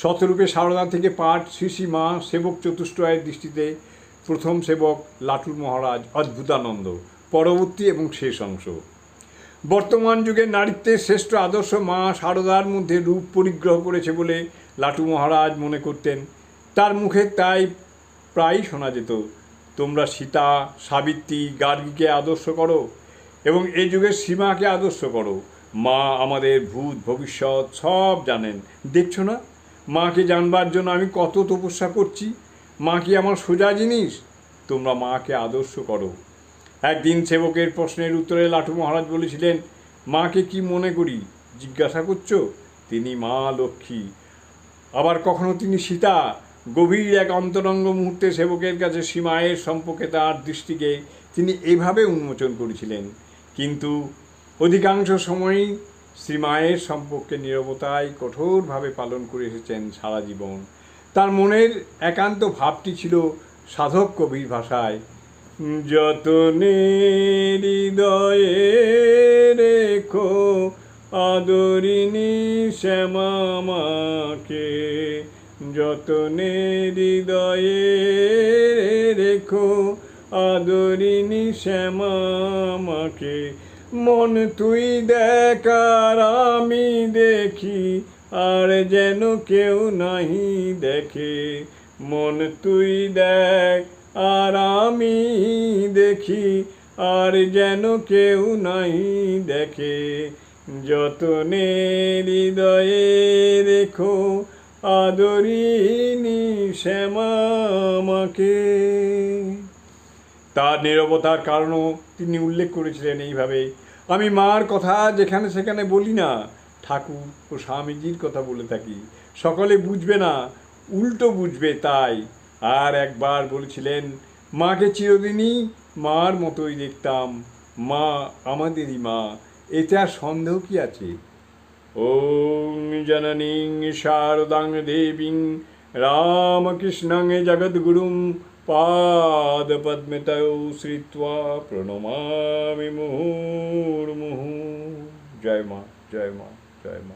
শতরূপে সারদা থেকে পাঠ শ্রী মা সেবক চতুষ্টয়ের দৃষ্টিতে প্রথম সেবক লাটুর মহারাজ অদ্ভুতানন্দ, পরবর্তী এবং শেষ অংশ। বর্তমান যুগে নারীত্বের শ্রেষ্ঠ আদর্শ মা সারদার মধ্যে রূপ পরিগ্রহ করেছে বলে লাটু মহারাজ মনে করতেন। তার মুখে তাই প্রায়ই শোনা যেত, তোমরা সীতা, সাবিত্রী, গার্গীকে আদর্শ করো এবং এই যুগের সীমাকে আদর্শ করো। মা আমাদের ভূত, ভবিষ্যৎ সব জানেন। দেখছ না? মাকে জানবার জন্য আমি কত তপস্যা করছি। মা কি আমার সোজা জিনিস? তোমরা মাকে আদর্শ করো। একদিন সেবকের প্রশ্নের উত্তরে লাটু মহারাজ বলেছিলেন, মাকে কি মনে করি? জিজ্ঞাসা করছ? তিনি, মা লক্ষ্মী। আবার কখনো তিনি, সীতা। গভীর এক অন্তরঙ্গ মুহূর্তে সেবকের কাছে সীমায়ের সম্পর্কে তার দৃষ্টিকে তিনি এভাবে উন্মোচন করেছিলেন। কিন্তু অধিকাংশ সময়ই শ্রীমায়ের সম্পর্কে নিরবতায় কঠোরভাবে পালন করে এসেছেন সারা জীবন। তার মনের একান্ত ভাবটি ছিল সাধক কবির ভাষায়, যতনে হৃদয়ে রেখো আদরিনী শ্যামাকে যতনে হৃদয়ে রেখো আদরিনী শ্যামাকে মন তুই দেখার, আমি দেখি, আর যেন কেউ নাহি দেখে। মন তুই দেখ, আর আমি দেখি, আর যেন কেউ নাহি দেখে। যতনে হৃদয়ে রেখো আদরিনী শ্যামাকে তার নিরবতার কারণও তিনি উল্লেখ করেছিলেন এইভাবে আমি মার কথা যেখানে সেখানে বলি না। ঠাকুর ও স্বামীজির কথা বলে থাকি। সকলে বুঝবে না, উল্টো বুঝবে তাই। আর একবার বলেছিলেন, মাকে চিরদিনই মার মতোই দেখতাম। মা আমাদেরই মা। আর সন্দেহ কি আছে? ওং জননীং শারদাং দেবীং রামকৃষ্ণং জগদ্গুরুং পাদপদ্মতৌ শ্রিত্বা প্রণমামি মুহুর্মুহু জয় মা জয় মা জয় মা